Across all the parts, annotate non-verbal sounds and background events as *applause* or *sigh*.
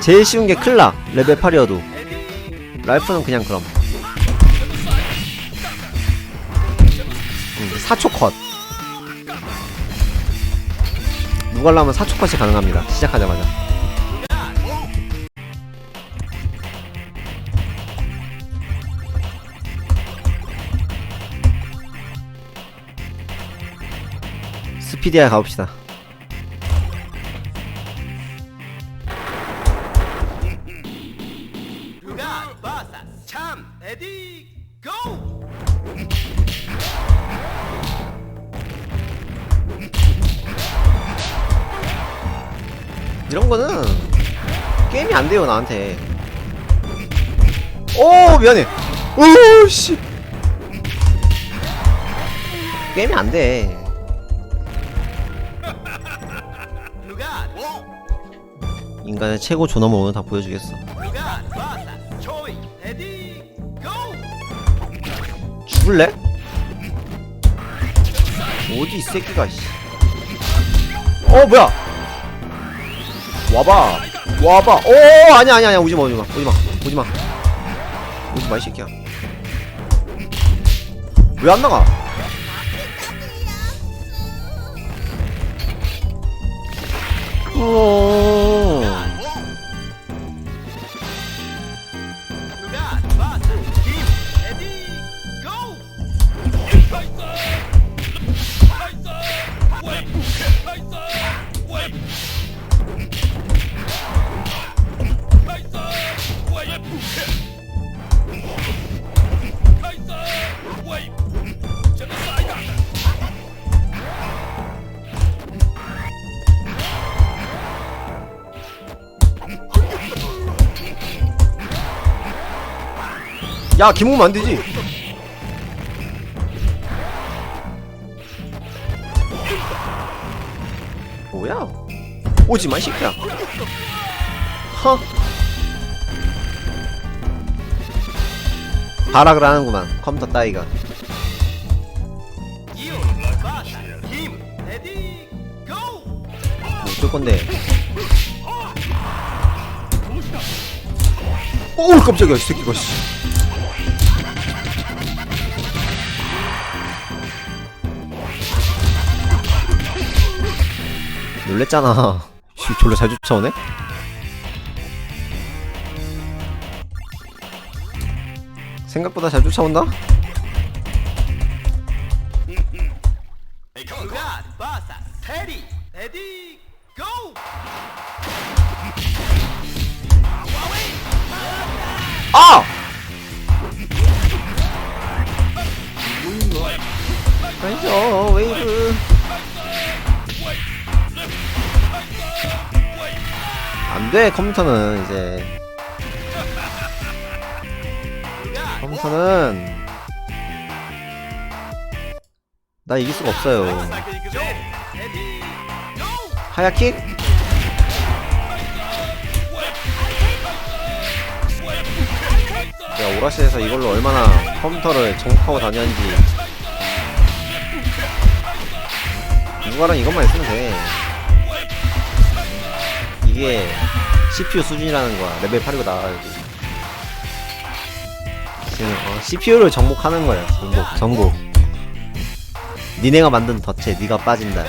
제일 쉬운 게 클라 레벨 8이어도. 랄프는 그냥 그럼. 음, 4초 컷. 누갈라면 4초 컷이 가능합니다. 시작하자마자. 스피디아 가봅시다 레디 고 이런 거는 게임이 안 돼요 나한테. 오 미안해. 오씨. 게임이 안돼. 누가? 인간의 최고 존엄을 오늘 다 보여주겠어 죽을래? 어디 이 새끼가 씨. 어 뭐야? 와봐. 와봐. 오 아니야 아니야 아니야. 오지마 오지마. 오지마. 오지마. 오지마 이 새끼야. 왜 안 나가? 오 야 김웅 안 되지? 뭐야? 오지마 이 새끼야. 허 발악을 하는구만 컴퓨터 따위가. 뭐 어쩔 건데? 오 깜짝이야 이 새끼가 씨 놀랬잖아 *laughs* 씨 졸라 잘 쫓아오네 생각보다 잘 쫓아온다? 아! 아니죠 웨이브 안 돼 컴퓨터는 이제. 컴퓨터는 나 이길 수가 없어요. 하야킥? 제가 오라시에서 이걸로 얼마나 컴퓨터를 정복하고 다녔는지. 누가랑 이것만 있으면 돼 이게 CPU 수준이라는 거야. 레벨 8이고 나가야지 지금 어, CPU를 정복하는 거야 정복. 정복. 니네가 만든 덫에 니가 빠진다.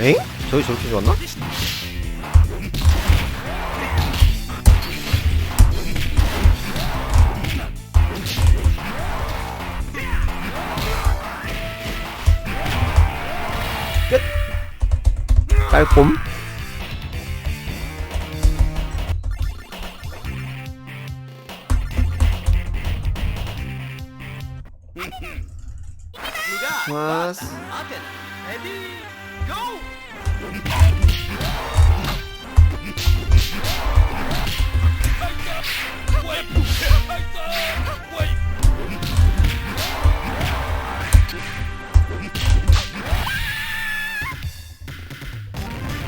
엥? 저기 저렇게 좋았나? 깔꼼 누가 좋았어 아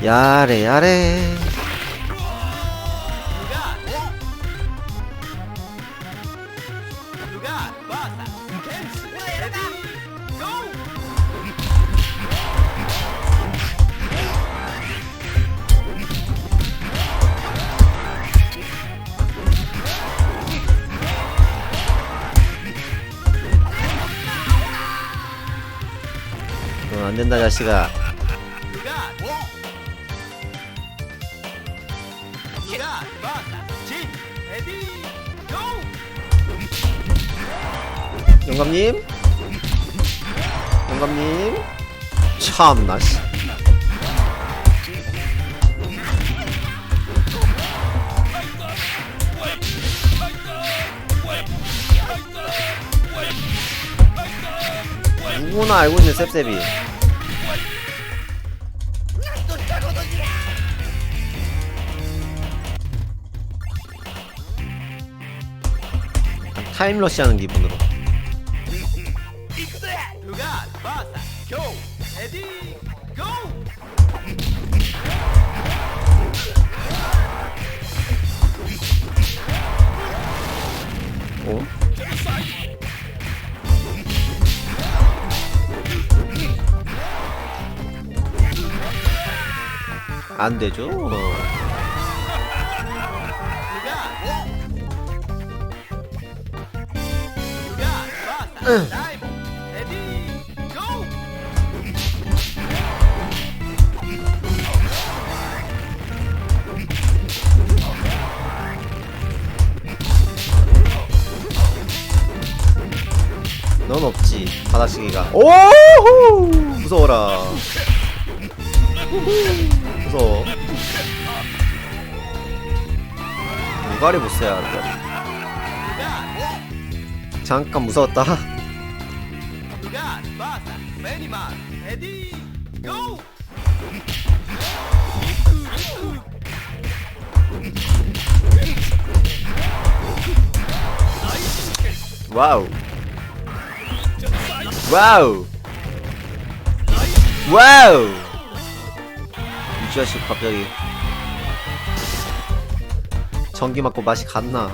야래 야래 응 어, 안된다 자식아 영감님? 영감님? 참나 씨. 누구나 알고 있는 셉셉이. 타임러시 하는 기분으로 안 되죠. 넌 없지. 바닥시기가. 오호! 무서워라. 무서워. 무가리 보스야. Dugat 잠깐 무서웠다. 와우. 와우. 와우. 이 자식 갑자기 전기 맞고 맛이 갔나?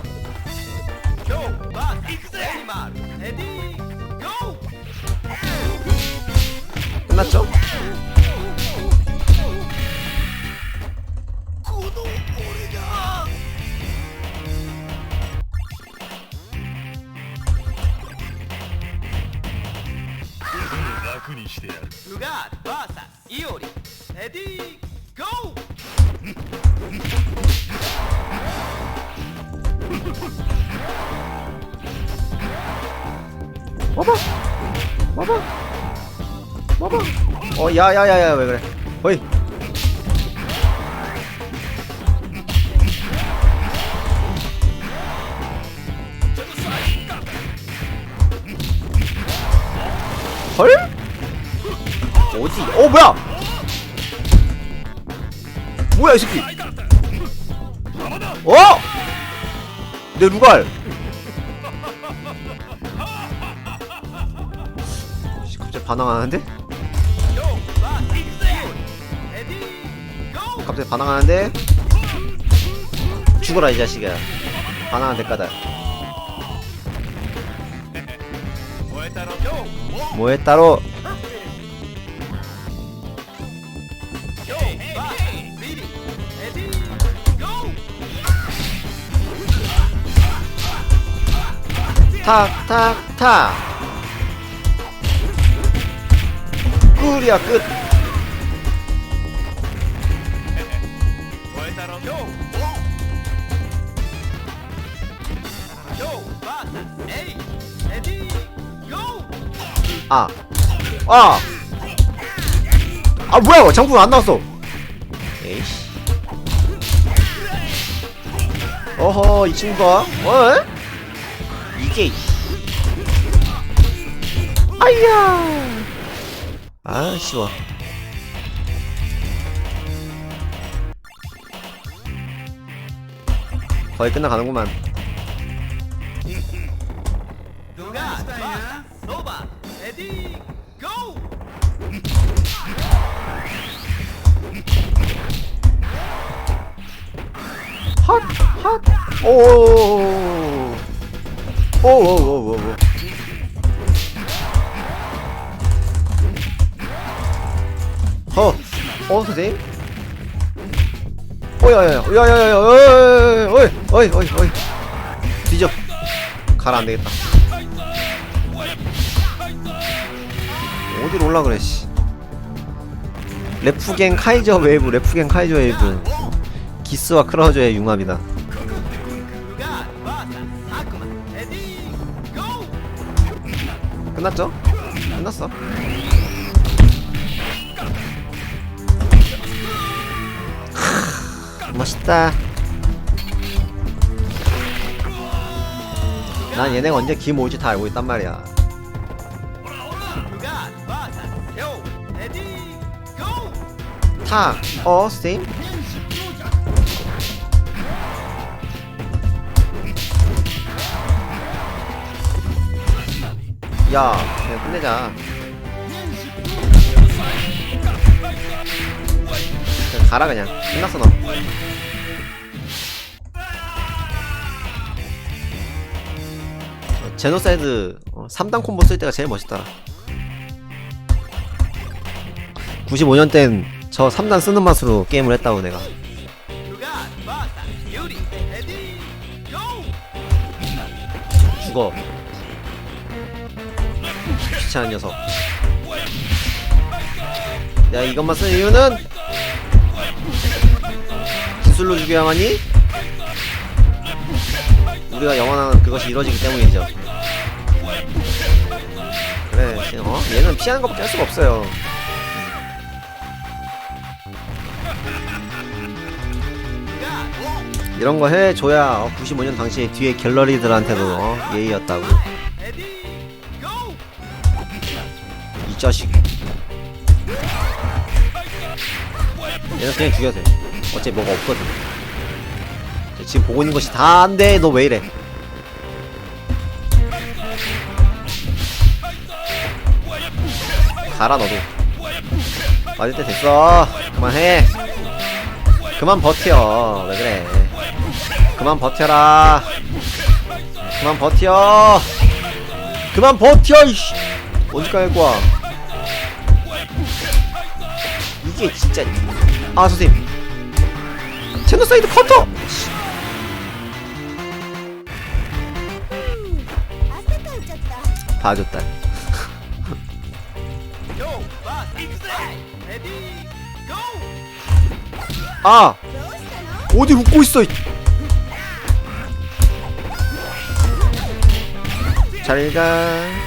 끝났죠? Dugat vs Ready Go 와봐. 와봐. 와봐. 어, 야야야야 왜 그래? 어이. 헐? 어디? 어 뭐야? 뭐야 이 새끼? 어? 내 루갈. 씨, 갑자기 반항하는데? 갑자기 반항하는데? 죽어라 이 자식아. 반항한 대가다. 뭐에 따로 탁탁탁 꿀이야 끝 아. 아. 아 뭐야 장군 안 나왔어 에이씨 어허 이 친구가 어? 이게 아이야. 아 쉬워. 거의 끝나가는구만. Go 핫핫. 오. 오오오오오 허! 어 선생님? 오야야야 야야야야 어이 어이 어이 어이 뒤져 가라 안되겠다 어디로 올라 그래 씨 레프갱 카이저 웨이브 레프갱 카이저 웨이브 기스와 크라우저의 융합이다 끝났죠? 끝났어 하, 멋있다 난 얘네가 언제 김 올지 다 알고 있단 말이야 타, 어? 스팀? 야 그냥 끝내자. 그냥 가라 그냥. 끝났어 너. 어, 제노사이드 어, 3단 콤보 쓸 때가 제일 멋있다 95년 땐 저 3단 쓰는 맛으로 게임을 했다고 내가. 죽어. 귀찮은 녀석. 야 이것만 쓴 이유는 기술로 죽여야만이 우리가 영원한 그것이 이루어지기 때문이죠. 그래 어? 얘는 피하는 것밖에 할 수가 없어요. 이런 거 해줘야 어, 95년 당시에 뒤에 갤러리들한테도 어, 예의였다고 이 자식 얘는 그냥 죽여도 돼. 어차피 뭐가 없거든. 지금 보고 있는 것이 다 안돼. 너 왜 이래? 가라 너도. 맞을 때 됐어. 그만해. 그만 버텨. 왜 그래? 그만 버텨라. 그만 버텨. 그만 버텨 이씨. 언제까지 할 거야 이게 진짜. 아 선생님. 제노사이드 커터! 봐줬다. 아! 어디 웃고 있어 잘가.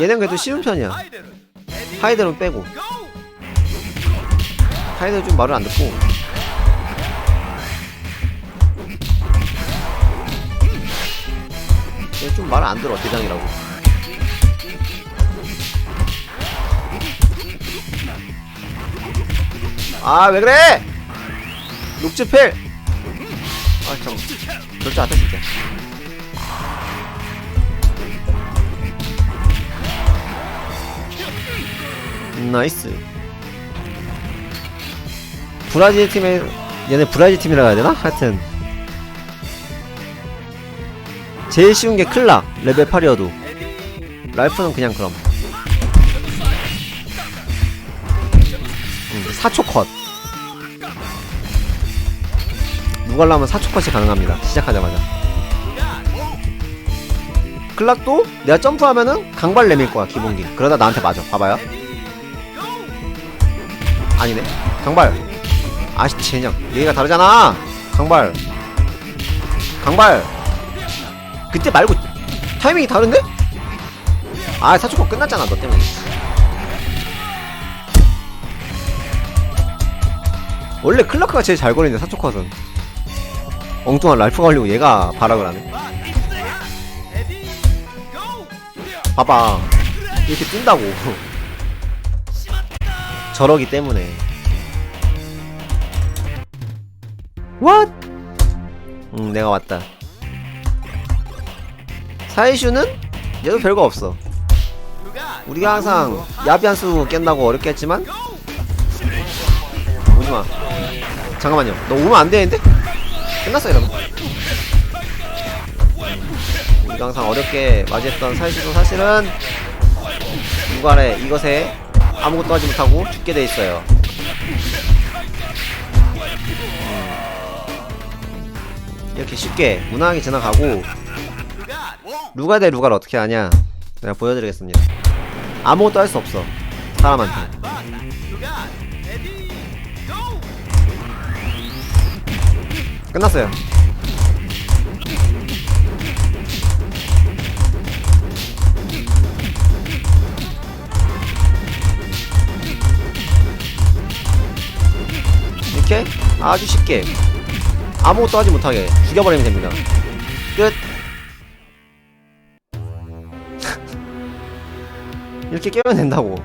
얘는 그래도 쉬운 편이야. 하이드는 빼고. 하이드 좀 말을 안 듣고. 얘 좀 말을 안 들어 대장이라고. 아 왜 그래? 녹즙필. 아참 결정 안 했을게 나이스. 브라질 팀에 얘네 브라질 팀이라 해야 되나? 하여튼. 제일 쉬운 게 클라 레벨 8이어도. 라이프는 그냥 그럼. 음, 4초 컷. 누가 하면 4초 컷이 가능합니다. 시작하자마자. 클락도 내가 점프하면은 강발 내밀 거야 기본기. 그러다 나한테 맞아. 봐봐요 아니네. 강발. 아씨 젠장. 얘가 다르잖아. 강발. 강발. 그때 말고 타이밍이 다른데? 아 사초코 끝났잖아 너 때문에. 원래 클라크가 제일 잘 걸리는데 사초컷은 엉뚱한 랄프가 걸리고 얘가 발악을 하네! 봐봐. 이렇게 뜬다고 *laughs* 저러기 때문에. What? 응 내가 왔다. 사이슈는? 얘도 별거 없어. 우리가 항상 야비한 수 깬다고 어렵게 했지만? 오지마. 잠깐만요. 너 오면 안 되는데? 끝났어 이러면. 우리가 항상 어렵게 맞이했던 사이슈도 사실은 누가래 이것에 아무것도 하지 못하고 죽게 돼 있어요 음. 이렇게 쉽게 무난하게 지나가고 루가 대 루가를 어떻게 하냐 내가 보여드리겠습니다 아무것도 할 수 없어 사람한테! 끝났어요 이렇게 아주 쉽게 아무것도 하지 못하게 죽여버리면 됩니다. 끝. *laughs* 이렇게 깨면 된다고